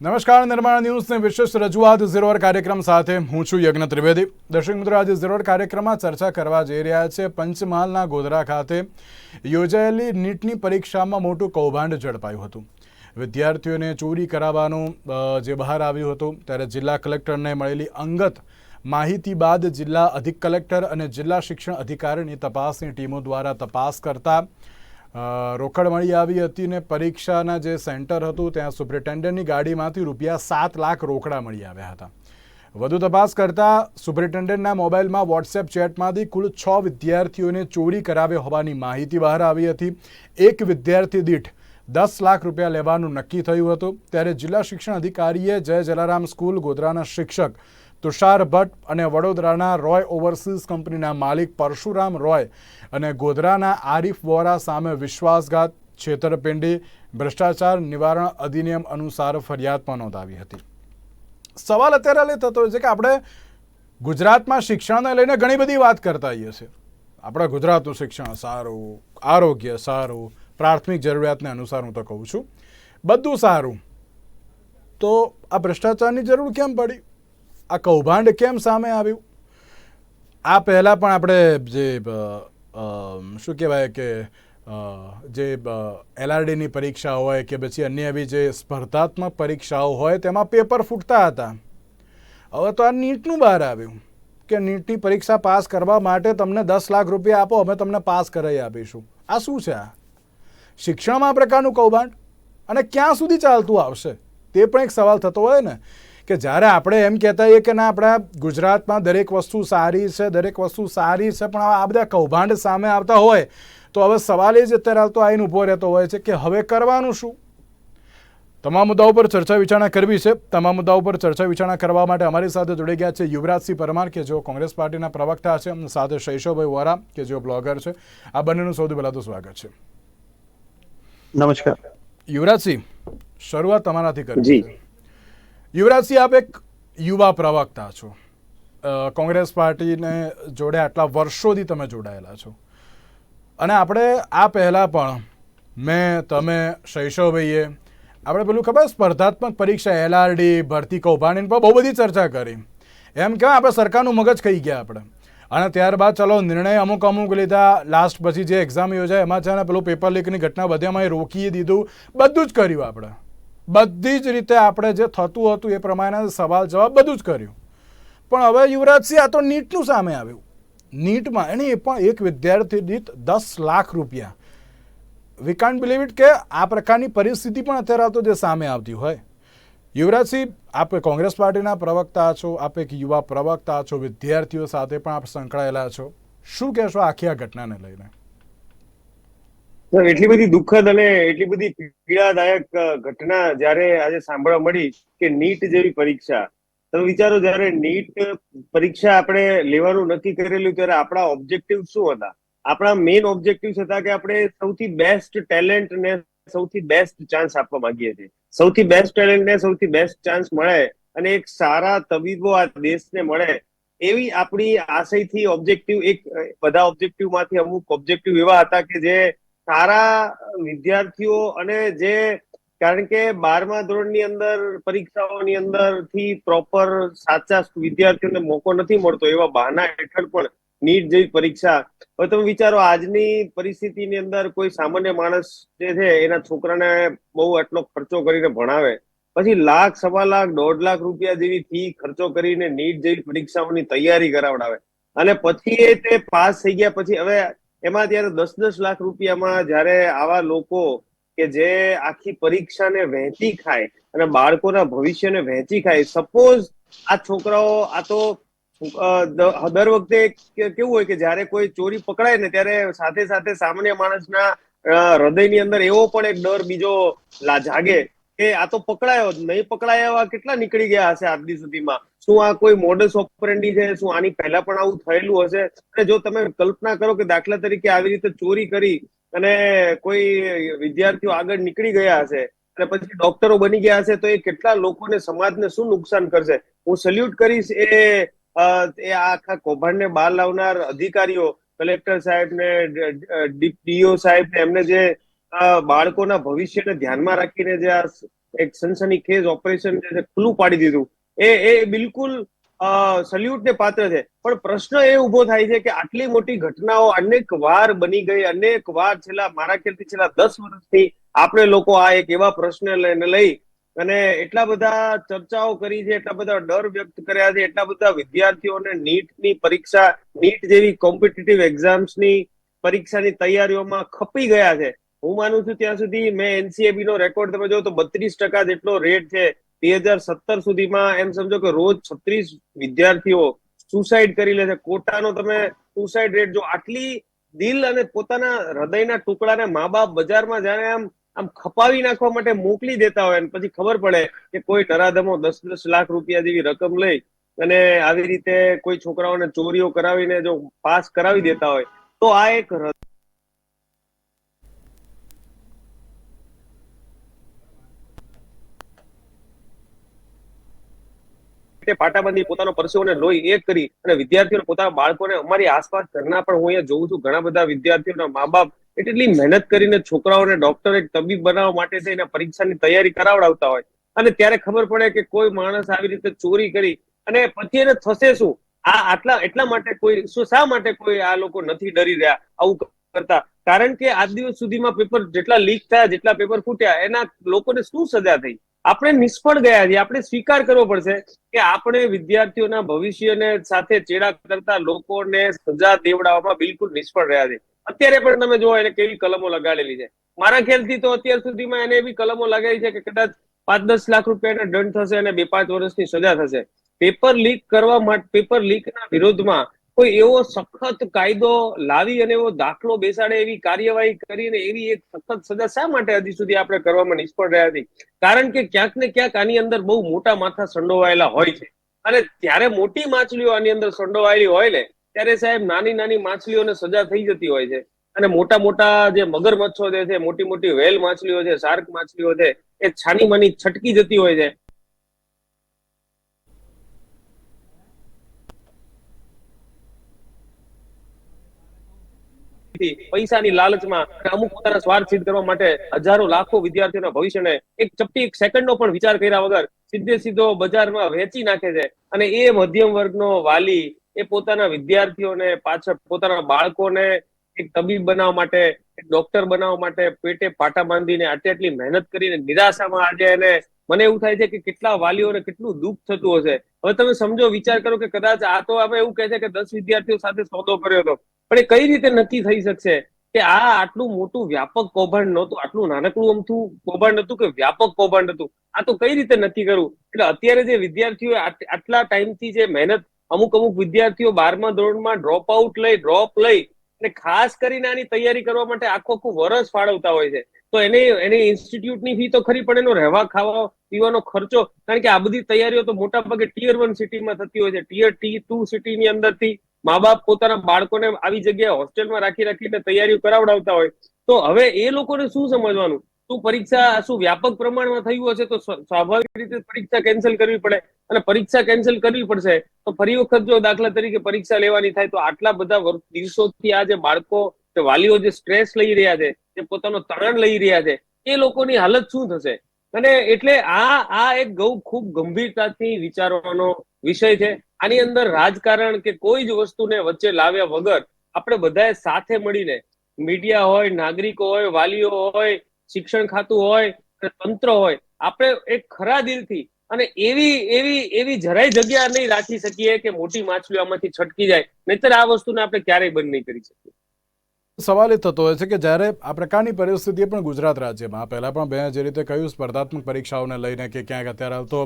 નમસ્કાર, નિર્માણ ન્યૂઝની વિશેષ રજૂઆત ઝીરોર કાર્યક્રમ સાથે. હું છું યજ્ઞ ત્રિવેદી. દર્શક મિત્રો, આજે ઝીરોર કાર્યક્રમમાં ચર્ચા કરવા જઈ રહ્યા છે પંચમહાલના ગોધરા ખાતે. યોજાયેલી નીટની પરીક્ષામાં મોટું કૌભાંડ ઝડપાયું હતું. વિદ્યાર્થીઓને ચોરી કરાવવાનું જે બહાર આવ્યું હતું, ત્યારે જિલ્લા કલેક્ટરને મળેલી અંગત માહિતી બાદ જિલ્લા અધિક કલેક્ટર અને જિલ્લા શિક્ષણ અધિકારીની તપાસની ટીમો દ્વારા તપાસ કરતા રોકડ મળી આવી હતી ને પરીક્ષાના જે સેન્ટર હતું, ત્યાં સુપ્રિન્ટેન્ડન્ટની ગાડીમાંથી રૂપિયા સાત લાખ રોકડા મળી આવ્યા હતા. વધુ તપાસ કરતાં સુપ્રિન્ટેન્ડન્ટના મોબાઈલમાં વોટ્સએપ ચેટમાંથી કુલ છ વિદ્યાર્થીઓને ચોરી કરાવ્યો હોવાની માહિતી બહાર આવી હતી. એક વિદ્યાર્થી દીઠ દસ લાખ રૂપિયા લેવાનું નક્કી થયું હતું. ત્યારે જિલ્લા શિક્ષણ અધિકારીએ જય જલારામ સ્કૂલ ગોધરાના શિક્ષક તુષાર ભટ્ટ અને વડોદરાના રોય ઓવરસીઝ કંપનીના માલિક પરશુરામ રોય અને ગોધરાના આરિફ વોરા સામે વિશ્વાસઘાત, છેતરપિંડી, ભ્રષ્ટાચાર નિવારણ અધિનિયમ અનુસાર ફરિયાદ પણ નોંધાવી હતી. સવાલ અત્યારે એ થતો છે કે આપણે ગુજરાતમાં શિક્ષણને લઈને ઘણી બધી વાત કરતા હોઈએ છીએ. આપણા ગુજરાતનું શિક્ષણ સારું, આરોગ્ય સારું, પ્રાથમિક જરૂરિયાતને અનુસાર હું તો કહું છું. બધું સારું. તો આ ભ્રષ્ટાચારની જરૂર કેમ પડી? આ કૌભાંડ કેમ સામે આવ્યું? આ પહેલાં પણ આપણે જે શું કહેવાય કે જે એલઆરડીની પરીક્ષા હોય કે પછી અન્ય એવી જે સ્પર્ધાત્મક પરીક્ષાઓ હોય તેમાં પેપર ફૂટતા હતા. હવે તો આ નીટનું બહાર આવ્યું કે નીટની પરીક્ષા પાસ કરવા માટે તમને દસ લાખ રૂપિયા આપો, અમે તમને પાસ કરાવી આપીશું. આ શું છે આ? શિક્ષણમાં આ પ્રકારનું કૌભાંડ? અને ક્યાં સુધી ચાલતું આવશે? તે પણ એક સવાલ થતો હોય ને. કે જ્યારે આપણે એમ કહેતા હોઈએ કે ના આપણા ગુજરાતમાં દરેક વસ્તુ સારી છે દરેક વસ્તુ સારી છે પણ આ બધા કૌભાંડ સામે આવતા હોય તો હવે સવાલ એ જ અત્યારે આવતો આવીને ઊભો રહેતો હોય છે કે હવે કરવાનું શું? તમામ મુદ્દાઓ પર ચર્ચા વિચારણા કરવી છે. તમામ મુદ્દાઓ પર ચર્ચા વિચારણા કરવા માટે અમારી સાથે જોડાઈ ગયા છે યુવરાજસિંહ પરમાર કે જેઓ કોંગ્રેસ પાર્ટીના પ્રવક્તા છે અને સાથે શૈશવભાઈ વોરા કે જેઓ બ્લોગર છે. આ બંનેનું સૌથી પહેલાં તો સ્વાગત છે. નમસ્કાર. યુવરાજસિંહ શરૂઆત તમારાથી કરી છે. યુવરાજસિંહ આપ એક યુવા પ્રવક્તા છો. કોંગ્રેસ પાર્ટીને જોડે આટલા વર્ષોથી તમે જોડાયેલા છો. અને આપણે આ પહેલાં પણ મેં, તમે, શૈશવભાઈએ આપણે પેલું ખબર, સ્પર્ધાત્મક પરીક્ષા, એલઆરડી, ભરતી કૌભાંડી પર બહુ બધી ચર્ચા કરી. એમ કહેવાય, આપણે સરકારનું મગજ ખાઈ ગયા આપણે. અને ત્યારબાદ ચલો, નિર્ણય અમુક અમુક લીધા. લાસ્ટ પછી જે એક્ઝામ યોજાય, એમાં છે ને પેલું પેપર લીકની ઘટના બધી અમે રોકી દીધું. બધું જ કર્યું આપણે. બધી જ રીતે આપણે જે થતું હતું એ પ્રમાણે સવાલ જવાબ બધું જ કર્યું. પણ હવે યુવરાજસિંહ આ તો નીટનું સામે આવ્યું. નીટમાં એને એ પણ એક વિદ્યાર્થી દીઠ દસ લાખ રૂપિયા. વી કાન્ટ બિલીવ ઇટ કે આ પ્રકારની પરિસ્થિતિ પણ અત્યારે આવતો જે સામે આવતી હોય. યુવરાજસિંહ, આપ કોંગ્રેસ પાર્ટીના પ્રવક્તા છો, આપ એક યુવા પ્રવક્તા છો, વિદ્યાર્થીઓ સાથે પણ આપ સંકળાયેલા છો. શું કહેશો આખી આ ઘટનાને લઈને? એટલી બધી દુઃખદ અને એટલી બધી પીડાદાયક ઘટના જ્યારે આજે સાંભળવા મળી કે નીટ જેવી પરીક્ષા. તમે વિચારો, જ્યારે નીટ પરીક્ષા આપણે લેવાનું નક્કી કરેલું ત્યારે આપણા ઓબ્જેક્ટિવ શું હતા? આપણા મેઇન ઓબ્જેક્ટિવ હતા કે આપણે સૌથી બેસ્ટ ટેલેન્ટ ને સૌથી બેસ્ટ ચાન્સ આપવા માંગીએ છીએ. સૌથી બેસ્ટ ટેલેન્ટ ને સૌથી બેસ્ટ ચાન્સ મળે અને એક સારા તબીબો આ દેશને મળે એવી આપણી આશયથી ઓબ્જેક્ટિવ એક બધા ઓબ્જેક્ટિવમાંથી અમુક ઓબ્જેક્ટિવ એવા હતા કે જે સારા વિદ્યાર્થીઓ અને જે કારણ કે બારમા ધોરણની અંદર પરીક્ષાઓની અંદરથી પ્રોપર સાચા વિદ્યાર્થીઓને મોકો નથી મળતો એવા બહાના હેઠળ પણ નીટ જેવી પરીક્ષા. હવે તમે વિચારો આજની પરિસ્થિતિની અંદર કોઈ સામાન્ય માણસ જે છે એના છોકરાને બહુ આટલો ખર્ચો કરીને ભણાવે. પછી લાખ, સવા લાખ, દોઢ લાખ રૂપિયા જેવી ફી ખર્ચો કરીને નીટ જેવી પરીક્ષાઓની તૈયારી કરાવડાવે. અને પછી એ તે પાસ થઈ ગયા પછી હવે એમાં ત્યારે દસ દસ લાખ રૂપિયામાં જ્યારે આવા લોકો કે જે આખી પરીક્ષાને વહેંચી ખાય અને બાળકોના ભવિષ્યને વહેંચી ખાય સપોઝ આ છોકરાઓ, આ તો દર વખતે કેવું હોય કે જ્યારે કોઈ ચોરી પકડાય ને ત્યારે સાથે સાથે સામાન્ય માણસના હૃદયની અંદર એવો પણ એક ડર બીજો જાગે કે આ તો પકડાયો નહીં, પકડાયા એવા કેટલા નીકળી ગયા હશે આજની સુધીમાં? શું આ કોઈ મોડસ ઓપરેન્ડી છે? શું આની પહેલા પણ આવું થયેલું હશે? અને જો તમે કલ્પના કરો કે દાખલા તરીકે આવી રીતે ચોરી કરી અને કોઈ વિદ્યાર્થીઓ આગળ નીકળી ગયા હશે અને પછી ડોક્ટરો બની ગયા હશે, તો એ કેટલા લોકોને સમાજને શું નુકસાન કરશે? હું સલ્યુટ કરીશ એ એ આખા કૌભાંડને બહાર લાવનાર અધિકારીઓ કલેક્ટર સાહેબ ને ડીઓ સાહેબ ને એમને જે બાળકોના ભવિષ્યને ધ્યાનમાં રાખીને જે આ એક સનસની ખેજ ઓપરેશન જે ખુલ્લું પાડી દીધું. એ એ બિલકુલ સલ્યુટ ને પાત્ર છે. પણ પ્રશ્ન એ ઊભો થાય છે કે આટલી મોટી ઘટનાઓ અનેક વાર બની ગઈ, અનેક વાર છેલ્લા, મારા ખ્યાલથી છેલ્લા દસ વર્ષથી આપણે લોકો આ એક એવા પ્રશ્ન લઈ અને એટલા બધા ચર્ચાઓ કરી છે, એટલા બધા ડર વ્યક્ત કર્યા છે, એટલા બધા વિદ્યાર્થીઓને નીટની પરીક્ષા, નીટ જેવી કોમ્પિટિટિવ એક્ઝામ્સની પરીક્ષાની તૈયારીઓમાં ખપી ગયા છે. હું માનું છું ત્યાં સુધી મેં એનસીએબી નો રેકોર્ડ તમે જો તો બત્રીસ ટકા જેટલો રેટ છે બે હજાર સત્તર સુધીમાં એમ સમજો કે રોજ છત્રીસ વિદ્યાર્થીઓ સુસાઇડ કરી લે છે. કોટાનો તમે સુસાઇડ રેટ જો આટલી દિલ અને પોતાના હૃદયના ટુકડાને મા બાપ બજારમાં જાણે આમ આમ ખપાવી નાખવા માટે મોકલી દેતા હોય અને પછી ખબર પડે કે કોઈ નરાધમો દસ દસ લાખ રૂપિયા જેવી રકમ લઈ અને આવી રીતે કોઈ છોકરાઓને ચોરીઓ કરાવીને જો પાસ કરાવી દેતા હોય, તો આ એક હૃદય તે પાટાબંધી પોતાનો પરસેવોને લોહી એક કરી અને વિદ્યાર્થીઓને પોતાના બાળકોને અમારી આસપાસ ઘરના પણ હું અહીંયા જોઉં છું. ઘણા બધા વિદ્યાર્થીઓના મા બાપ એટલી મહેનત કરીને છોકરાઓને ડોક્ટર તબીબ બનાવવા માટે થઈને પરીક્ષાની તૈયારી કરાવડાવતા હોય. અને ત્યારે ખબર પડે કે કોઈ માણસ આવી રીતે ચોરી કરી અને પછી એને થશે શું? આ આટલા, એટલા માટે કોઈ, શું શા માટે કોઈ આ લોકો નથી ડરી રહ્યા આવું કરતા? કારણ કે આજ દિવસ સુધીમાં પેપર જેટલા લીક થયા, જેટલા પેપર ફૂટ્યા, એના લોકોને શું સજા થઈ? આપણે નિષ્ફળ ગયા છીએ. આપણે સ્વીકાર કરવો પડશે કે આપણે વિદ્યાર્થીઓના ભવિષ્યને સાથે ચેડા કરતા લોકોને સજા દેવડાવવામાં બિલકુલ નિષ્ફળ રહ્યા છે અત્યારે પણ તમે જો એને કેવી કલમો લગાડેલી છે. મારા ખ્યાલથી તો અત્યાર સુધીમાં એને એવી કલમો લગાવી છે કે કદાચ પાંચ દસ લાખ રૂપિયાનો દંડ થશે અને બે પાંચ વર્ષની સજા થશે. પેપર લીક કરવા માટે પેપર લીકના વિરોધમાં કોઈ એવો સખત કાયદો લાવી અને એવો દાખલો બેસાડે એવી કાર્યવાહી કરીને એવી એક સખત સજા શા માટે હજી સુધી આપણે કરવામાં નિષ્ફળ રહ્યા હતી કારણ કે ક્યાંક ને ક્યાંક આની અંદર બહુ મોટા માથા સંડોવાયેલા હોય છે. અને ત્યારે મોટી માછલીઓ આની અંદર સંડોવાયેલી હોય ને, ત્યારે સાહેબ નાની નાની માછલીઓને સજા થઈ જતી હોય છે. અને મોટા મોટા જે મગરમચ્છો જે છે, મોટી મોટી વેલ માછલીઓ છે, શાર્ક માછલીઓ છે, એ છાની માની છટકી જતી હોય છે. પૈસાની લાલચમાં અમુક પોતાના સ્વાર્થ સિદ્ધ કરવા માટે હજારો લાખો વિદ્યાર્થીઓના ભવિષ્યને એક ચપટી એક સેકન્ડનો પણ વિચાર કર્યા વગર સીધે સીધો બજારમાં વેચી નાખે છે. અને એ મધ્યમ વર્ગનો વાલી એ પોતાના વિદ્યાર્થીઓને પાછળ પોતાના બાળકોને એક તબીબ બનાવવા માટે ડોક્ટર બનાવવા માટે પેટે પાટા બાંધીને આટલી આટલી મહેનત કરીને નિરાશામાં આજે એને મને એવું થાય છે કે કેટલા વાલીઓને કેટલું દુઃખ થતું હશે. હવે તમે સમજો, વિચાર કરો કે કદાચ આ તો આપણે એવું કહે છે કે દસ વિદ્યાર્થીઓ સાથે સોદો કર્યો હતો પણ એ કઈ રીતે નક્કી થઈ શકશે? કે આ આટલું મોટું વ્યાપક કૌભાંડ નહોતું, આટલું નાનકડું અમથું કૌભાંડ હતું કે વ્યાપક કૌભાંડ હતું. આ તો કઈ રીતે નક્કી કરવું? એટલે અત્યારે જે વિદ્યાર્થીઓ આટલા ટાઈમથી જે મહેનત, અમુક અમુક વિદ્યાર્થીઓ બારમા ધોરણમાં ડ્રોપ આઉટ લઈ ડ્રોપ લઈ અને ખાસ કરીને આની તૈયારી કરવા માટે આખું આખું વરસ ફાળવતા હોય છે. તો એને, એની ઇન્સ્ટિટ્યૂટની ફી તો ખરી, પણ એનો રહેવા, ખાવા, પીવાનો ખર્ચો, કારણ કે આ બધી તૈયારીઓ તો મોટા ભાગે ટીયર વન સિટીમાં થતી હોય છે. ટીયર ટી ટુ સિટીની અંદરથી મા બાપ પોતાના બાળકોને આવી જગ્યાએ હોસ્ટેલમાં રાખી રાખીને તૈયારીઓ કરાવડાવતા હોય, તો હવે એ લોકોને શું સમજવાનું? શું પરીક્ષા, શું વ્યાપક પ્રમાણમાં થયું હશે, તો સ્વાભાવિક રીતે પરીક્ષા કેન્સલ કરવી પડે. અને પરીક્ષા કેન્સલ કરવી પડશે, તો ફરી વખત જો દાખલા તરીકે પરીક્ષા લેવાની થાય, તો આટલા બધા દિવસોથી આ જે બાળકો, જે વાલીઓ જે સ્ટ્રેસ લઈ રહ્યા છે, જે પોતાનો તાણ લઈ રહ્યા છે, એ લોકોની હાલત શું થશે? અને એટલે આ આ એક ગૌ, ખૂબ ગંભીરતાથી વિચારવાનો વિષય છે. આની અંદર રાજકારણ કે કોઈ જ વસ્તુને વચ્ચે લાવ્યા વગર આપણે બધાએ સાથે મળીને મીડિયા હોય, નાગરિકો હોય, વાલીઓ હોય, શિક્ષણ ખાતું હોય તંત્ર હોય, આપણે એક ખરા દિલથી અને એવી એવી એવી જરાય જગ્યા નહીં રાખી શકીએ કે મોટી માછલીઓ આમાંથી છટકી જાય. નહીતર આ વસ્તુને આપણે ક્યારેય બંધ નહીં કરી શકીએ. સવાલ એ થતો હોય છે કે જ્યારે આ પ્રકારની પરિસ્થિતિ પણ ગુજરાત રાજ્યમાં, પહેલાં પણ મેં જે રીતે કહ્યું, સ્પર્ધાત્મક પરીક્ષાઓને લઈને કે ક્યાંક અત્યારે તો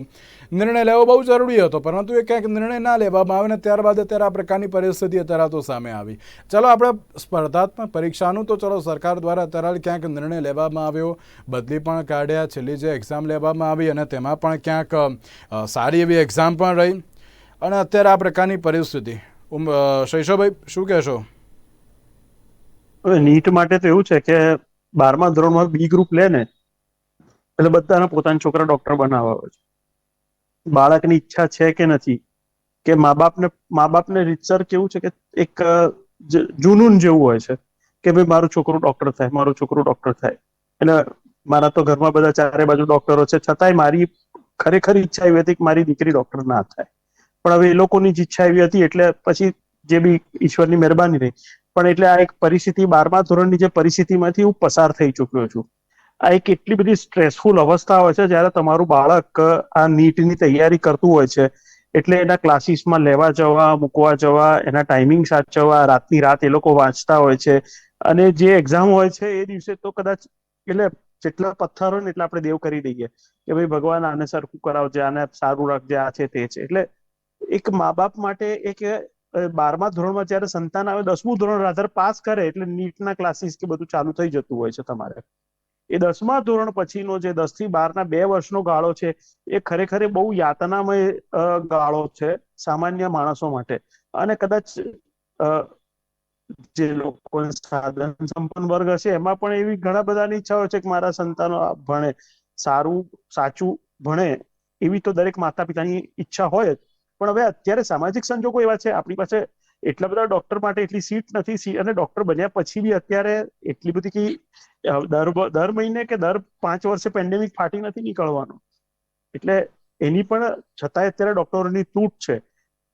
નિર્ણય લેવો બહુ જરૂરી હતો, પરંતુ એ ક્યાંક નિર્ણય ના લેવામાં આવે ને ત્યારબાદ અત્યારે આ પ્રકારની પરિસ્થિતિ અત્યારે તો સામે આવી. ચલો આપણે સ્પર્ધાત્મક પરીક્ષાનું તો ચલો સરકાર દ્વારા અત્યારે ક્યાંક નિર્ણય લેવામાં આવ્યો, બદલી પણ કાઢ્યા, છેલ્લી જે એક્ઝામ લેવામાં આવી અને તેમાં પણ ક્યાંક સારી એવી એક્ઝામ પણ રહી. અને અત્યારે આ પ્રકારની પરિસ્થિતિ. શૈશવભાઈ શું કહેશો? હવે નીટ માટે તો એવું છે કે બારમા ધોરણમાં બી ગ્રુપ લે ને, એટલે બધાના પોતાના છોકરા ડોક્ટર બનાવવા હોય છે. બાળકની ઈચ્છા છે કે નથી, કે મા બાપને મા બાપને રીતસર કેવું છે કે એક જુનૂન જેવું હોય છે, કે ભાઈ મારું છોકરું ડોક્ટર થાય, મારું છોકરું ડોક્ટર થાય. એટલે મારા તો ઘરમાં બધા ચારે બાજુ ડોક્ટરો છે, છતાંય મારી ખરેખર ઈચ્છા એવી હતી કે મારી દીકરી ડોક્ટર ના થાય. પણ હવે એ લોકોની જ ઈચ્છા એવી હતી, એટલે પછી જે બી ઈશ્વરની મહેરબાની રહી પણ એટલે આ એક પરિસ્થિતિ બારમા ધોરણની જે પરિસ્થિતિમાંથી હું પસાર થઈ ચૂક્યો છું. આ એક એટલી બધી સ્ટ્રેસફુલ અવસ્થા હોય છે જ્યારે તમારું બાળક આ નીટની તૈયારી કરતું હોય છે, એટલે એના ક્લાસીસમાં લેવા જવા, મૂકવા જવા, એના ટાઈમિંગ સાચવવા, રાતની રાત એ લોકો વાંચતા હોય છે. અને જે એક્ઝામ હોય છે એ દિવસે તો કદાચ એટલે જેટલા પથ્થર હોય ને એટલા આપણે દેવ કરી દઈએ કે ભાઈ ભગવાન આને સરખું કરાવજે, આને સારું રાખજે, આ છે તે છે. એટલે એક મા બાપ માટે એક બારમા ધોરણમાં જ્યારે સંતાન આવે, દસમું ધોરણ રાધર પાસ કરે એટલે નીટના ક્લાસીસ કે બધું ચાલુ થઈ જતું હોય છે તમારે. એ દસમા ધોરણ પછીનો જે દસથી બારના બે વર્ષનો ગાળો છે, એ ખરેખર બહુ યાતનામય ગાળો છે સામાન્ય માણસો માટે. અને કદાચ જે લોકો સાધન સંપન્ન વર્ગ હશે, એમાં પણ એવી ઘણા બધાની ઈચ્છાઓ છે કે મારા સંતાનો ભણે, સારું, સાચું ભણે એવી તો દરેક માતા પિતાની ઈચ્છા હોય જ. પણ હવે અત્યારે સામાજિક સંજોગો એવા છે, આપણી પાસે એટલા બધા ડોક્ટર માટે એટલી સીટ નથી અને ડોક્ટર બન્યા પછી બી અત્યારે એટલી બધી કે દર દર મહિને કે દર પાંચ વર્ષે પેન્ડેમિક ફાટી નથી નીકળવાનું. એટલે એની પણ છતાંય અત્યારે ડોક્ટરોની તૂટ છે.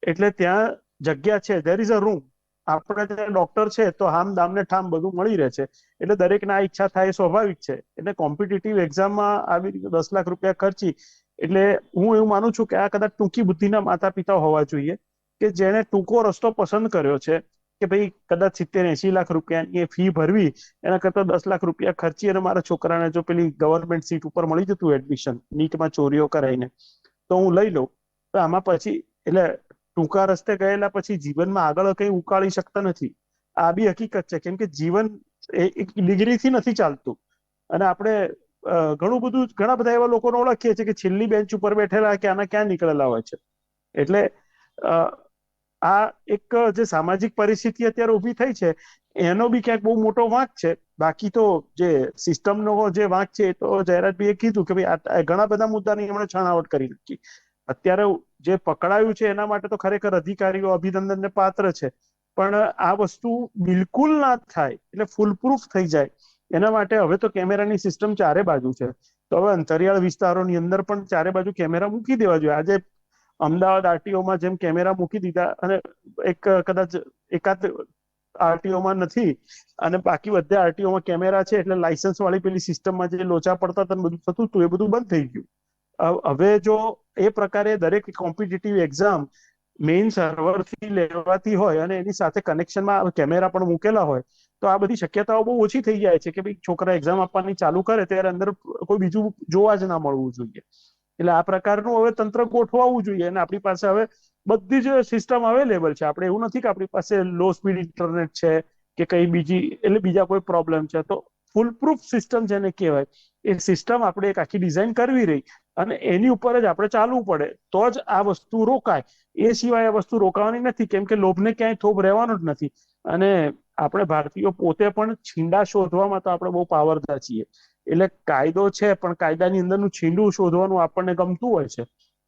એટલે ત્યાં જગ્યા છે દેર ઇઝ અ રૂમ આપણે ત્યાં ડોક્ટર છે, તો હામ દામને ઠામ બધું મળી રહે છે. એટલે દરેકને આ ઈચ્છા થાય સ્વાભાવિક છે. એટલે કોમ્પિટિટિવ એક્ઝામમાં આવી દસ લાખ રૂપિયા ખર્ચી એટલે હું એવું માનું છું કે આ કદાચ ટૂંકી બુદ્ધિના માતા પિતા હોવા જોઈએ કે જેણે ટૂંકો રસ્તો પસંદ કર્યો છે કે ભાઈ કદાચ સિત્તેર એસી લાખ રૂપિયાની ફી ભરવી, એના કરતા દસ લાખ રૂપિયા ખર્ચી અને મારા છોકરાને જો પેલી ગવર્મેન્ટ સીટ ઉપર મળી જતું એડમિશન નીટમાં ચોરીઓ કરાઈને, તો હું લઈ લઉં. તો આમાં પછી, એટલે ટૂંકા રસ્તે ગયેલા પછી જીવનમાં આગળ કંઈ ઉકાળી શકતા નથી. આ બી હકીકત છે, કેમ કે જીવન એક ડિગ્રીથી નથી ચાલતું. અને આપણે ઘણું બધું ઘણા બધા એવા લોકોને ઓળખીએ છીએ કે છેલ્લી બેન્ચ ઉપર બેઠેલા કે આના ક્યાં નીકળેલા હોય છે. એટલે આ એક જે સામાજિક પરિસ્થિતિ અત્યારે ઊભી થઈ છે, એનો બી ક્યાંક બહુ મોટો વાંક છે. બાકી તો જે સિસ્ટમનો જે વાંક છે એ તો જયરાજભાઈએ કીધું કે ભાઈ ઘણા બધા મુદ્દાની એમણે છણાવટ કરી નાખી. અત્યારે જે પકડાયું છે એના માટે તો ખરેખર અધિકારીઓ, અભિનંદનને પાત્ર છે. પણ આ વસ્તુ બિલકુલ ના થાય, એટલે ફૂલપ્રૂફ થઈ જાય. એના માટે હવે તો કેમેરાની સિસ્ટમ ચારે બાજુ છે. તો હવે અંતરિયાળ વિસ્તારોની અંદર પણ ચારે બાજુ કેમેરા મૂકી દેવા જોઈએ. આજે અમદાવાદ આરટીઓમાં જેમ કેમેરા મૂકી દીધા અને એક કદાચ એકાદ આરટીઓમાં નથી અને બાકી બધે આરટીઓમાં કેમેરા છે એટલે લાયસન્સ વાળી પેલી સિસ્ટમમાં જે લોચા પડતા હતા બધું થતું હતું એ બધું બંધ થઈ ગયું. હવે જો એ પ્રકારે દરેક કોમ્પિટિટિવ એક્ઝામ મેઇન સર્વરથી લેવાતી હોય અને એની સાથે કનેક્શનમાં કેમેરા પણ મૂકેલા હોય, તો આ બધી શક્યતાઓ બહુ ઓછી થઈ જાય છે કે ભાઈ છોકરા એક્ઝામ આપવાની ચાલુ કરે ત્યારે અંદર કોઈ બીજું જોવા જ ના મળવું જોઈએ. એટલે આ પ્રકારનું હવે તંત્ર ગોઠવાવું જોઈએ અને આપણી પાસે હવે બધી જ સિસ્ટમ અવેલેબલ છે. આપણે એવું નથી કે આપણી પાસે લો સ્પીડ ઇન્ટરનેટ છે કે કઈ બીજી, એટલે બીજા કોઈ પ્રોબ્લેમ છે. તો ફૂલ પ્રૂફ સિસ્ટમ જેને કહેવાય એ સિસ્ટમ આપણે એક આખી ડિઝાઇન કરવી રહી અને એની ઉપર જ આપણે ચાલવું પડે. તો જ આ વસ્તુ રોકાય. એ સિવાય આ વસ્તુ રોકાવાની નથી, કેમ કે લોભને ક્યાંય થોભ રહેવાનો જ નથી. અને આપણે ભારતીયો પોતે પણ છીંડા શોધવામાં તો આપણે બહુ પાવરતા છીએ. એટલે કાયદો છે, પણ કાયદાની અંદરનું છીંડું શોધવાનું આપણને ગમતું હોય છે.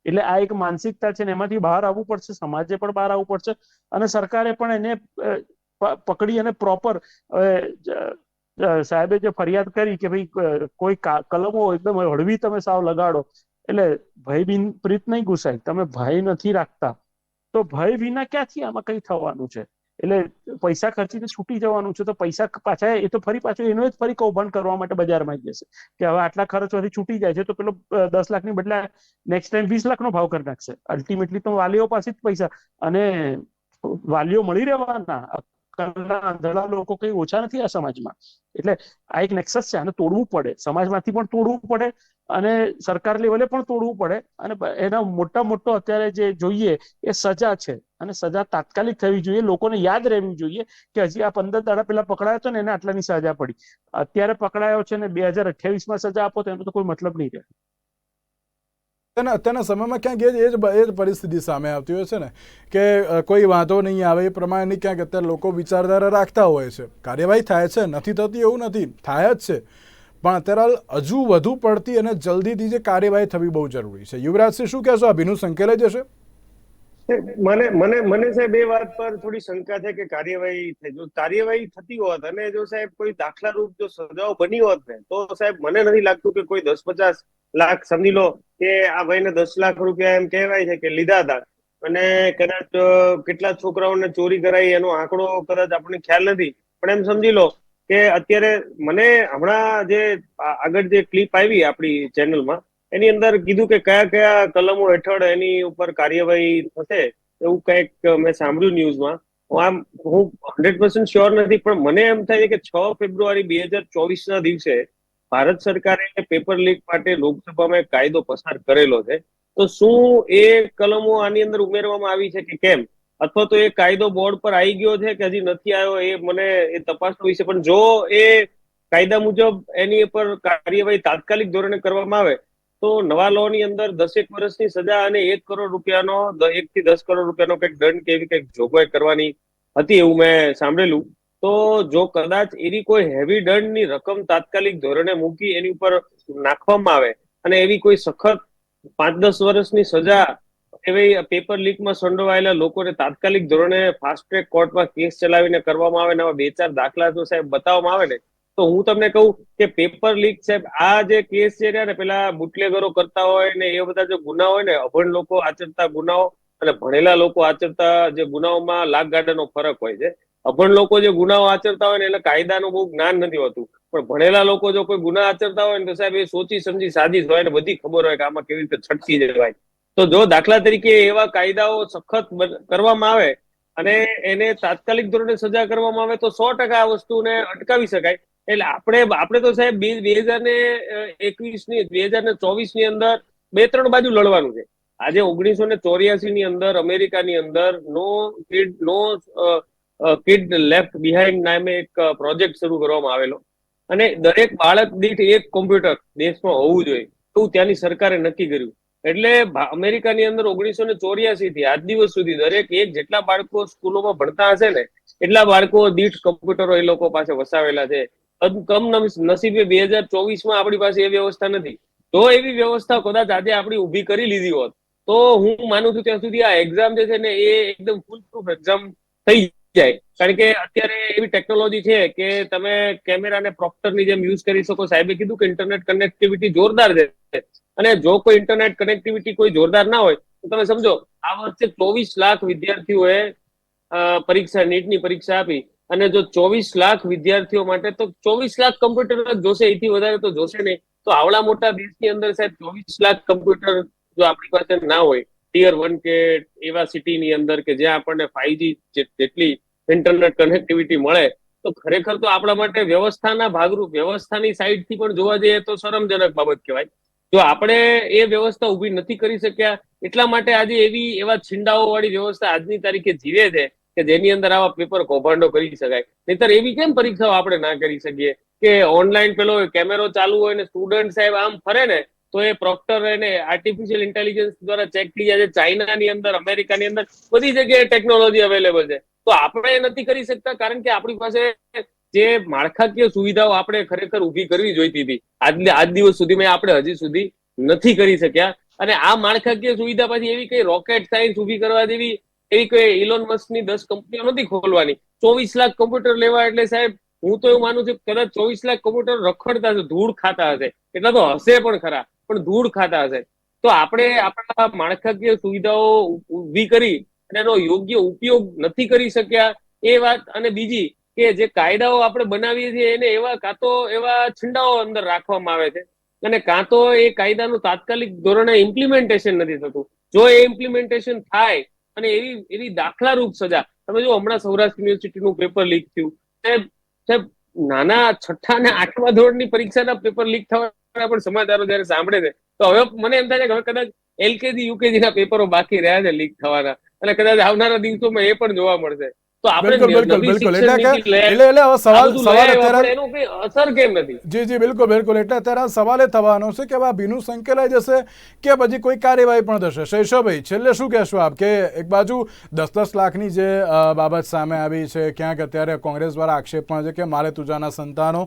એટલે આ એક માનસિકતા છે ને એમાંથી બહાર આવવું પડશે, સમાજે પણ બહાર આવવું પડશે અને સરકારે પણ એને પકડી અને પ્રોપર સાહેબે જે ફરિયાદ કરી કે ભાઈ કોઈ કલમો એકદમ હળવી તમે સાવ લગાડો. એટલે ભય બિન પ્રીત નહીં ઘુસાય તમે ભય નથી રાખતા. તો ભય વિના ક્યાંથી આમાં કઈ થવાનું છે? એટલે પૈસા ખર્ચીને છૂટી જવાનું છે તો પૈસા પાછા એ તો ફરી પાછું એનો જ ફરી કૌભાંડ કરવા માટે બજારમાં જશે. કે હવે આટલા ખર્ચવાથી છૂટી જાય છે તો પેલો દસ લાખની બદલે નેક્સ્ટ ટાઈમ વીસ લાખનો ભાવ કરી નાખશે. અલ્ટિમેટલી તો વાલીઓ પાસે જ પૈસા. અને વાલીઓ મળી રહેવાના. આંધળા લોકો કઈ ઓછા નથી આ સમાજમાં. એટલે આ એક નેક્સસ છે, આને તોડવું પડે. સમાજમાંથી પણ તોડવું પડે અને સરકાર લેવલે પણ તોડવું પડે અને એના મોટા મોટો અત્યારે જે જોઈએ એ સજા છે. અને સજા તાત્કાલિક થવી જોઈએ, લોકોને યાદ રહેવી જોઈએ કે હજી આ પંદર દાડા પહેલા પકડાયો હતો ને એને આટલાની સજા પડી. અત્યારે પકડાયો છે ને બે હજાર અઠ્યાવીસમાં સજા આપો તો એનો તો કોઈ મતલબ નહીં રહે. અત્યારના અત્યારના સમયમાં ક્યાંક એ જ એ જ એ જ પરિસ્થિતિ સામે આવતી હોય છે ને, કે કોઈ વાંધો નહીં આવે એ પ્રમાણેની ક્યાંક અત્યારે લોકો વિચારધારા રાખતા હોય છે. કાર્યવાહી થાય છે, નથી થતી એવું નથી, થાય જ છે. પણ અત્યારે હજુ વધુ પડતી અને જલ્દીથી જે કાર્યવાહી થવી બહુ જરૂરી છે. યુવરાજસિંહ, શું કહેશો? આ ભીનું સંકેલાઈ જશે મને મને મને સાહેબ એ વાત પર થોડી શંકા છે કે કાર્યવાહી થઈ જો કાર્યવાહી થતી હોત અને જો સાહેબ કોઈ દાખલા રૂપ જો સજાઓ બની હોત ને, તો સાહેબ મને નથી લાગતું કે કોઈ દસ પચાસ લાખ સમજી લો કે આ ભાઈને દસ લાખ રૂપિયા એમ કહેવાય છે કે લીધા હતા. અને કદાચ કેટલા છોકરાઓને ચોરી કરાઈ, એનો આંકડો કદાચ આપણને ખ્યાલ નથી. પણ એમ સમજી લો કે અત્યારે મને હમણાં જે આગળ જે ક્લિપ આવી આપણી ચેનલમાં એની અંદર કીધું કે કયા કયા કલમો હેઠળ એની ઉપર કાર્યવાહી થશે, એવું કંઈક મેં સાંભળ્યું ન્યૂઝમાં. હું આમ, હું હંડ્રેડ પર્સન્ટ શ્યોર નથી, પણ મને એમ થાય છે કે છ ફેબ્રુઆરી બે હજાર ચોવીસના દિવસે ભારત સરકારે પેપર લીક માટે લોકસભામાં કાયદો પસાર કરેલો છે. તો શું એ કલમો આની અંદર ઉમેરવામાં આવી છે કે કેમ? અથવા તો એ કાયદો બોર્ડ પર આવી ગયો છે કે હજી નથી આવ્યો એ મને એ તપાસનો વિશે પણ જો એ કાયદા મુજબ એની ઉપર કાર્યવાહી તાત્કાલિક ધોરણે કરવામાં આવે, તો નવા લો ની અંદર દસેક વર્ષની સજા અને એક કરોડ રૂપિયાનો, એક થી દસ કરોડ રૂપિયાનો કંઈક દંડ કે એવી કંઈક જોગવાઈ કરવાની હતી એવું મેં સાંભળેલું. તો જો કદાચ એની કોઈ હેવી દંડની રકમ તાત્કાલિક ધોરણે મૂકી એની ઉપર નાખવામાં આવે અને એવી કોઈ સખત પાંચ દસ વર્ષની સજા એવી પેપર લીકમાં સંડોવાયેલા લોકોને તાત્કાલિક ધોરણે ફાસ્ટ ટ્રેક કોર્ટમાં કેસ ચલાવીને કરવામાં આવે ને બે ચાર દાખલા જો સાહેબ બતાવવામાં આવે ને, તો હું તમને કહું કે પેપર લીક સાહેબ, આ જે કેસ છે ને, પેલા બુટલેગરો કરતા હોય ને, એ બધા જે ગુના હોય ને, અભણ લોકો આચરતા ગુનાઓ અને ભણેલા લોકો આચરતા જે ગુનાઓમાં લાખ ગાડાનો ફરક હોય છે અભણ લોકો જે ગુનાઓ આચરતા હોય ને એટલે કાયદાનું બહુ જ્ઞાન નથી હોતું. પણ ભણેલા લોકો જો કોઈ ગુના આચરતા હોય ને તો સાહેબ એ સોચી સમજી સાજી હોય ને બધી ખબર હોય કે આમાં કેવી રીતે છટકી જવાય. તો જો દાખલા તરીકે એવા કાયદાઓ સખત કરવામાં આવે અને એને તાત્કાલિક ધોરણે સજા કરવામાં આવે તો સો ટકા આ વસ્તુને અટકાવી શકાય. એટલે આપણે આપણે તો સાહેબ બે હજાર ને એકવીસની બે હજાર ને ચોવીસની અંદર બે, ત્રણ બાજુ લડવાનું છે. આજે ઓગણીસો ને ચોર્યાસી ની અંદર અમેરિકાની અંદર નો નો કિડ લેફ્ટ બિહાઇન્ડ નામે એક પ્રોજેક્ટ શરૂ કરવામાં આવેલો. અને દરેક બાળક દીઠ એક કોમ્પ્યુટર દેશમાં હોવું જોઈએ. એવું ત્યાંની સરકારે નક્કી કર્યું. એટલે અમેરિકાની અંદર ઓગણીસો ને ચોર્યાસી થી આજ દિવસ સુધી દરેક એક જેટલા બાળકો સ્કૂલોમાં ભણતા હશે ને, એટલા બાળકો દીઠ કમ્પ્યુટરો એ લોકો પાસે વસાવેલા છે. કમ નસીબે બે હજાર ચોવીસમાં આપણી પાસે એ વ્યવસ્થા નથી. તો એવી વ્યવસ્થા કદાચ આજે આપણી ઊભી કરી લીધી હોત. તો હું માનું છું ત્યાં સુધી આ એક્ઝામ જે છે ને, એ એકદમ ફૂલ પ્રૂફ એક્ઝામ થઈ જાય. કારણ કે અત્યારે એવી ટેકનોલોજી છે કે તમે કેમેરાને પ્રોક્ટરની જેમ યુઝ કરી શકો. સાહેબે કીધું કે ઇન્ટરનેટ કનેક્ટિવિટી જોરદાર છે. અને જો કોઈ ઇન્ટરનેટ કનેક્ટિવિટી કોઈ જોરદાર ના હોય, તો તમે સમજો, આ વર્ષે ચોવીસ લાખ વિદ્યાર્થીઓએ પરીક્ષા, નીટની પરીક્ષા આપી. અને જો ચોવીસ લાખ વિદ્યાર્થીઓ માટે તો ચોવીસ લાખ કમ્પ્યુટર જોશે. એથી વધારે તો જોશે નહીં. તો આવડા મોટા દેશની અંદર સાહેબ ચોવીસ લાખ કમ્પ્યુટર જો આપણી પાસે ના હોય ટિયર વન કે એવા સિટીની અંદર કે જ્યાં આપણને ફાઈવજી જેટલી ઇન્ટરનેટ કનેક્ટિવિટી મળે, તો ખરેખર તો આપણા માટે વ્યવસ્થાના ભાગરૂપ, વ્યવસ્થાની સાઈડથી પણ જોવા જઈએ તો શરમજનક બાબત કહેવાય. જો આપણે એ વ્યવસ્થા ઊભી નથી કરી શક્યા, એટલા માટે આજે એવી એવા છીંડાઓ વાળી વ્યવસ્થા આજની તારીખે જીવે છે કે જેની અંદર આવા પેપર કૌભાંડો કરી શકાય. નહીતર એવી કેમ પરીક્ષાઓ આપણે ના કરી શકીએ? કે ઓનલાઈન પેલો કેમેરો ચાલુ હોય ને સ્ટુડન્ટ સાહેબ આમ ફરે ને તો એ પ્રોક્ટર એને આર્ટિફિશિયલ ઇન્ટેલિજન્સ દ્વારા ચેક થઈ જાય છે. ચાઇનાની અંદર અમેરિકાની અંદર બધી જગ્યાએ ટેકનોલોજી અવેલેબલ છે. તો આપણે એ નથી કરી શકતા કારણ કે આપણી પાસે જે માળખાકીય સુવિધાઓ આપણે ખરેખર ઊભી કરવી જોઈતી હતી. આજ આજ દિવસ સુધીમાં આપણે હજી સુધી નથી કરી શક્યા. અને આ માળખાકીય સુવિધા પછી એવી કઈ રોકેટ સાયન્સ ઊભી કરવા દેવી એવી કોઈ ઇલોન મસ્કની દસ કંપનીઓ નથી ખોલવાની. ચોવીસ લાખ કમ્પ્યુટર લેવા એટલે સાહેબ, હું તો એવું માનું છું કદાચ ચોવીસ લાખ કમ્પ્યુટર રખડતા હશે, ધૂળ ખાતા હશે. એટલા તો હશે પણ ખરા. પણ ધૂળ ખાતા હશે. તો આપણે આપણા માળખાકીય સુવિધાઓ ઊભી કરી અને એનો યોગ્ય ઉપયોગ નથી કરી શક્યા એ વાત અને બીજી કે જે કાયદાઓ આપણે બનાવીએ છીએ એને એવા કાં તો એવા છંડાઓ અંદર રાખવામાં આવે છે. અને કાં તો એ કાયદાનું તાત્કાલિક ધોરણે ઇમ્પ્લિમેન્ટેશન નથી થતું. જો એ ઇમ્પ્લિમેન્ટેશન થાય અને એવી એવી દાખલારૂપ સજા તમે જો હમણાં સૌરાષ્ટ્ર યુનિવર્સિટીનું પેપર લીક થયું. સાહેબ નાના છઠ્ઠા અને આઠમા ધોરણની પરીક્ષાના પેપર લીક થવાના પણ સમાચારો જયારે સાંભળે છે, તો હવે મને એમ થાય છે કે હવે કદાચ એલકેજી યુકેજી ના પેપરો બાકી રહ્યા છે લીક થવાના. અને કદાચ આવનારા દિવસોમાં એ પણ જોવા મળશે. તો આપણે બિલકુલ એટલે એટલે હવે સવાલ સવાલ અત્યારે એનું કઈ અસર કેમ નથી જી જી બિલકુલ બિલકુલ. એટલે અત્યારે સવાલ એ થવાનો છે કે આ ભીનું સંકેલાઈ જશે કે પછી કોઈ કાર્યવાહી પણ થશે. શૈશવભાઈ છેલ્લે શું કહેશો આપ કે એક બાજુ દસ દસ લાખની જે બાબત સામે આવી છે ક્યાંક અત્યારે કોંગ્રેસ દ્વારા આક્ષેપ પણ છે કે મારે તુજાના સંતાનો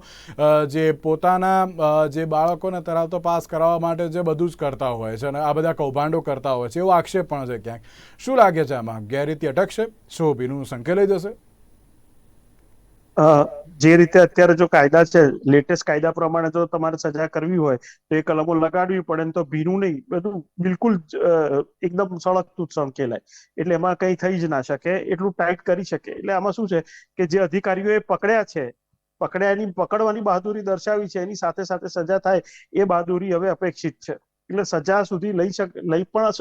જે પોતાના જે બાળકોને તરાવતો પાસ કરાવવા માટે જે બધું જ કરતા હોય છે અને આ બધા કૌભાંડો કરતા હોય છે એવો આક્ષેપ પણ છે ક્યાંક. શું લાગે છે આમાં? ગેરરીતિ અટકશે? શું ભીનું સંકેલાઈ જશે? જે રીતે અત્યારે જો કાયદા છે લેટેસ્ટ કાયદા પ્રમાણે જો તમારે સજા કરવી હોય, તો એ કલમો લગાડવી પડે તો ભીનું નહીં. બધું બિલકુલ એકદમ સળગતું સંકેલાય એટલે એમાં કંઈ થઈ જ ના શકે, એટલું ટાઈટ કરી શકે. એટલે આમાં શું છે કે જે અધિકારીઓએ પકડ્યા છે પકડ્યાની પકડવાની બહાદુરી દર્શાવી છે, એની સાથે સાથે સજા થાય, એ બહાદુરી હવે અપેક્ષિત છે. એટલે સજા સુધી લઈ શક, લઈ પણ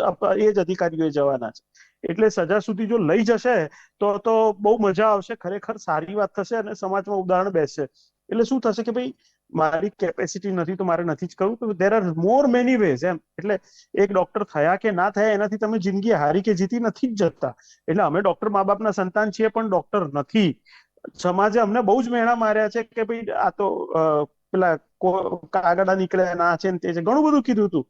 એ જ અધિકારીઓએ જવાના છે. એટલે સજા સુધી જો લઈ જશે, તો તો બહુ મજા આવશે. ખરેખર સારી વાત થશે અને સમાજમાં ઉદાહરણ બેસશે. એટલે શું થશે કે ભાઈ, મારી કેપેસિટી નથી તો મારે નથી જ કરવું. તો there are more many ways એમ. એટલે એક ડોક્ટર થયા કે ના થયા, એનાથી તમે જિંદગી હારી કે જીતી નથી જ જતા. એટલે અમે ડોક્ટર મા બાપના સંતાન છીએ, પણ ડોક્ટર નથી. સમાજે અમને બહુ જ મેણા માર્યા છે કે ભાઈ, આ તો પેલા કાગડા નીકળ્યા, ના છે ને તે છે. ઘણું બધું કીધું હતું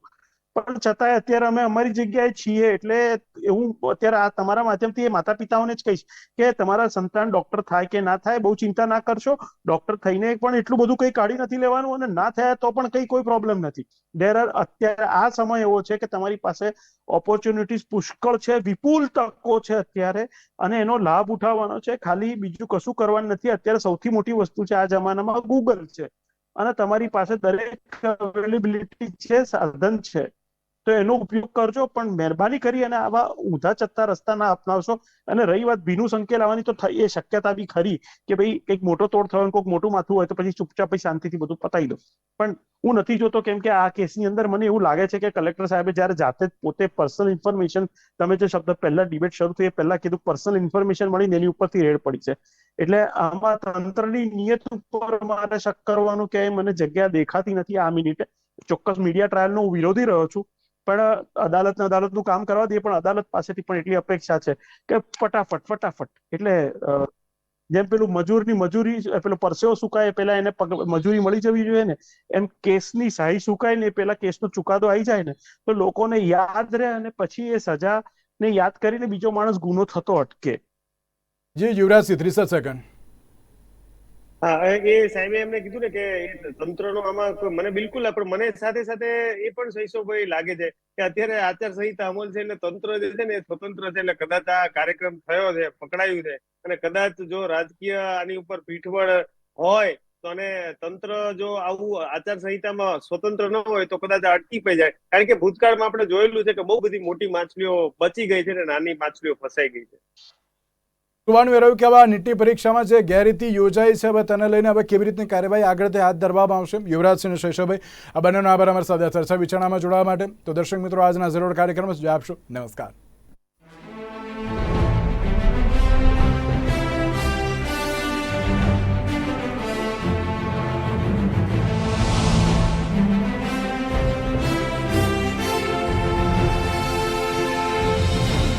પણ છતાંય અત્યારે અમે અમારી જગ્યાએ છીએ એટલે હું અત્યારે આ તમારા માધ્યમથી એ માતા પિતાઓને જ કહીશ કે તમારા સંતાન ડોક્ટર થાય કે ના થાય બહુ ચિંતા ના કરશો. ડોક્ટર થઈને પણ એટલું બધું કંઈ કાઢી નથી લેવાનું અને ના થયા તો પણ કંઈ કોઈ પ્રોબ્લેમ નથી. દેર આર અત્યારે આ સમય એવો છે કે તમારી પાસે ઓપોર્ચ્યુનિટીઝ પુષ્કળ છે, વિપુલ તકો છે અત્યારે અને એનો લાભ ઉઠાવવાનો છે. ખાલી બીજું કશું કરવાનું નથી. અત્યારે સૌથી મોટી વસ્તુ છે આ જમાનામાં ગૂગલ છે અને તમારી પાસે દરેક અવેલેબિલિટી છે, સાધન છે. તો એનો ઉપયોગ કરજો, પણ મહેરબાની કરી અને આવા ઊંધા ચત્તા રસ્તા ના અપનાવશો. અને રહી વાત ભીનું સંકેલ આવવાની તો એ શક્યતા બી ખરી કે ભાઈ, કંઈક મોટો તોડ થયો કોઈક મોટું માથું હોય તો પછી ચૂપચાપ શાંતિથી બધું પતાવી દો. પણ હું નથી જોતો કેમ કે આ કેસની અંદર મને એવું લાગે છે કે કલેક્ટર સાહેબે જ્યારે જાતે પોતે પર્સનલ ઇન્ફોર્મેશન, તમે જે શબ્દ પહેલા ડિબેટ શરૂ થઈ એ પહેલા કીધું, પર્સનલ ઇન્ફોર્મેશન મળીને એની ઉપરથી રેડ પડી છે. એટલે આમાં તંત્રની નિયત ઉપર મારે શક કરવાનું કે મને જગ્યા દેખાતી નથી આ મિનિટે. ચોક્કસ મીડિયા ટ્રાયલનો હું વિરોધી રહ્યો છું. પણ અદાલત અદાલતનું કામ કરવા દઈએ પણ અદાલત પાસેથી પણ એટલી અપેક્ષા છે કે ફટાફટ ફટાફટ. એટલે જેમ પેલું મજૂરની મજૂરી પેલો પરસેવો સુકાય પેલા એને મજૂરી મળી જવી જોઈએ ને. એમ કેસની સહી સુકાય ને પેલા કેસનો ચુકાદો આવી જાય ને, તો લોકોને યાદ રહે અને પછી એ સજા ને યાદ કરીને બીજો માણસ ગુનો થતો અટકે. જી યુવરાજસિંહ ત્રીસ સેકન્ડ હા, એ સાહેબે એમને કીધું ને કે તંત્ર તંત્રનો આમાં મને બિલકુલ પણ મને સાથે સાથે એ પણ શૈશવભાઈ લાગે છે કે અત્યારે આચારસંહિતા અમલ છે એટલે તંત્ર જે છે ને સ્વતંત્ર છે એટલે કદાચ આ કાર્યક્રમ થયો છે, પકડાયું છે. અને કદાચ જો રાજકીય આની ઉપર પીઠબળ હોય, તો અને તંત્ર જો આવું આચારસંહિતામાં સ્વતંત્ર ન હોય, તો કદાચ અટકી પડી જાય. કારણ કે ભૂતકાળમાં આપણે જોયેલું છે કે બહુ બધી મોટી માછલીઓ બચી ગઈ છે અને નાની માછલીઓ ફસાઈ ગઈ છે. જોવાનું વેરાયું કે હવે આ નીટની પરીક્ષામાં જે ગેરરીતિ યોજાઈ છે, હવે તેને લઈને હવે કેવી રીતની કાર્યવાહી આગળથી હાથ ધરવામાં આવશે? યુવરાજસિંહ અને શૈશવભાઈ આ બંનેનો આભાર અમારી સાથે ચર્ચા વિચારણામાં જોડાવા માટે. તો દર્શક મિત્રો, આજના જરૂર કાર્યક્રમ જ આપશો. નમસ્કાર.